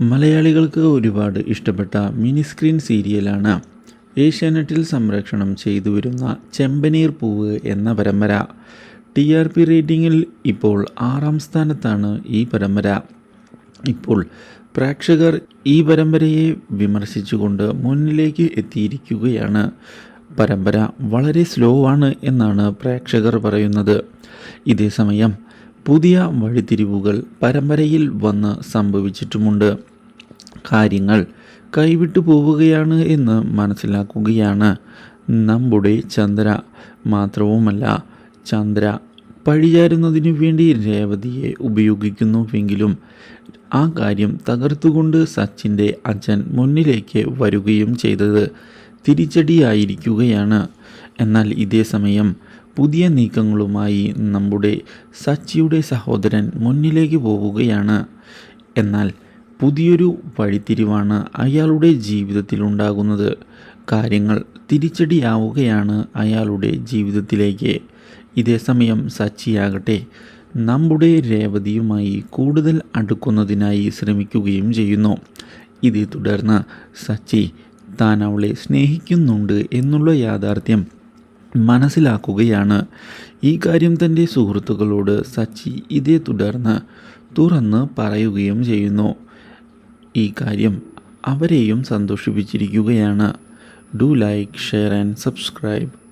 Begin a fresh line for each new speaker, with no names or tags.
മലയാളികൾക്ക് ഒരുപാട് ഇഷ്ടപ്പെട്ട മിനി സ്ക്രീൻ സീരിയലാണ് ഏഷ്യാനെറ്റിൽ സംരക്ഷണം ചെയ്തു വരുന്ന ചെമ്പനീർ പൂവ് എന്ന പരമ്പര. ടി ആർ പി റേറ്റിംഗിൽ ഇപ്പോൾ ആറാം സ്ഥാനത്താണ് ഈ പരമ്പര. ഇപ്പോൾ പ്രേക്ഷകർ ഈ പരമ്പരയെ വിമർശിച്ചുകൊണ്ട് മുന്നിലേക്ക് എത്തിയിരിക്കുകയാണ്. പരമ്പര വളരെ സ്ലോ ആണ് എന്നാണ് പ്രേക്ഷകർ പറയുന്നത്. ഇതേസമയം പുതിയ വഴിത്തിരിവുകൾ പരമ്പരയിൽ വന്ന് സംഭവിച്ചിട്ടുമുണ്ട്. കാര്യങ്ങൾ കൈവിട്ടു പോവുകയാണ് എന്ന് മനസ്സിലാക്കുകയാണ്. നമ്മുടെ ചന്ദ്ര മാത്രവുമല്ല ചന്ദ്ര പഴിചാരുന്നതിനു വേണ്ടി രേവതിയെ ഉപയോഗിക്കുന്നുവെങ്കിലും ആ കാര്യം തകർത്തുകൊണ്ട് സച്ചിന്റെ അച്ഛൻ മുന്നിലേക്ക് വരികയും ചെയ്തത് തിരിച്ചടിയായിരിക്കുകയാണ്. എന്നാൽ ഇതേ സമയം പുതിയ നീക്കങ്ങളുമായി നമ്മുടെ സച്ചിയുടെ സഹോദരൻ മുന്നിലേക്ക് പോവുകയാണ്. എന്നാൽ പുതിയൊരു വഴിത്തിരിവാണ് അയാളുടെ ജീവിതത്തിലുണ്ടാകുന്നത് കാര്യങ്ങൾ തിരിച്ചടിയാവുകയാണ് അയാളുടെ ജീവിതത്തിലേക്ക്. ഇതേസമയം സച്ചിയാകട്ടെ നമ്മുടെ രേവതിയുമായി കൂടുതൽ അടുക്കുന്നതിനായി ശ്രമിക്കുകയും ചെയ്യുന്നു. ഇതേ തുടർന്ന് സച്ചി താൻ അവളെ സ്നേഹിക്കുന്നുണ്ട് എന്നുള്ള യാഥാർത്ഥ്യം മനസ്സിലാക്കുകയാണ്. ഈ കാര്യം തന്റെ സുഹൃത്തുക്കളോട് സച്ചി ഇതേ തുടർന്ന് തുറന്ന് പറയുകയും ചെയ്യുന്നു. ഈ കാര്യം അവരെയും സന്തോഷിപ്പിച്ചിരിക്കുകയാണ്. Do like share and subscribe.